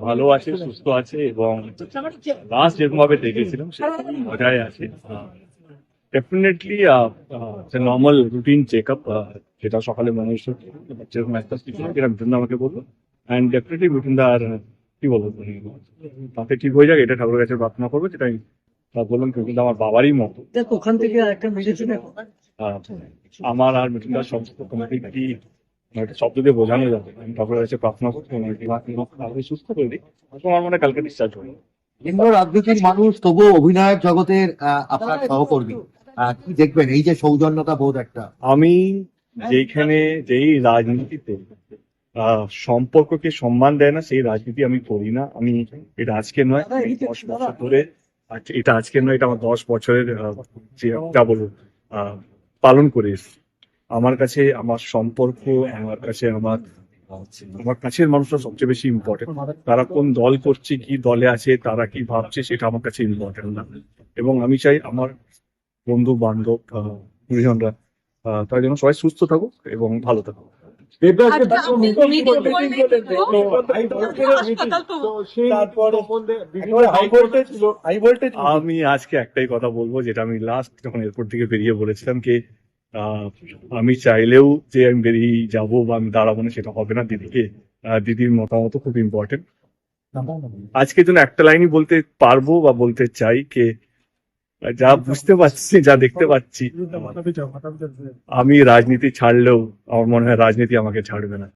ভালো আছে সুস্থ আছে এবং লাস্ট যেরকম ভাবে দেখেছিলাম সেরকম মজায় আছে। Definitely normal routine check up যেটা সকালে মানুষ যেরকম একটা কিছু যেটা আমাকে বলল অ্যান্ড ডেফিনেটলি আর কি বলব তাতে ঠিক হয়ে যাক এটা ঠাকুরের কাছে প্রার্থনা করব যেটা আহ, বললাম মিঠুন আমার বাবারই মতো। দেখ ওখান থেকে একটা মেডিসিন আমার আর কমপ্লিটলি একটা শব্দ দিয়ে বোঝানো যাবে আমি ঠাকুরের কাছে প্রার্থনা করছি সুস্থ করে দিই তোমার মনে কালকে ডিসচার্জ হবে রাজনীতির মানুষ তবুও অভিনায়ক জগতের আপনার সহকর্মী। কি দেখবেন? এই যে সৌজন্যতা বোধ একটা। আমি যেখানে যেই রাজনীতিতে আহ, সম্পর্ককে সম্মান দেয় না সেই রাজনীতি আমি করি না। আমি এটা আজকে নয় ধরে আজ- এটা আজকে নয় এটা আমার দশ বছরের যে যা আহ, পালন করে আমার কাছে আমার সম্পর্ক আমার কাছে আমার আমার কাছের মানুষরা সবচেয়ে বেশি ইম্পর্টেন্ট তারা কোন দল করছে কি দলে আছে তারা কি ভাবছে সেটা আমার কাছে ইম্পর্টেন্ট না। এবং আমি চাই আমার বন্ধু বান্ধব আহ, তারা যেন সবাই সুস্থ থাকুক এবং ভালো থাকুক। আচ্ছা, তো? হাসপাতাল তো আমি আজকে একটাই কথা বলব যেটা আমি লাস্ট যখন এয়ারপোর্ট থেকে বেরিয়ে বলেছিলাম কি আহ, আমি চাইলেও যে আমি বেরিয়ে যাব বা আমি দাঁড়াবো না সেটা হবে না দিদিকে আহ, দিদির মতামত খুব ইম্পর্টেন্ট আজকে জন্য একটা লাইনই বলতে পারব বা বলতে চাই কে যা বুঝতে পারছি যা দেখতে পাচ্ছি। আমি রাজনীতি ছাড়লেও আমার মনে হয় রাজনীতি আমাকে ছাড়বে না।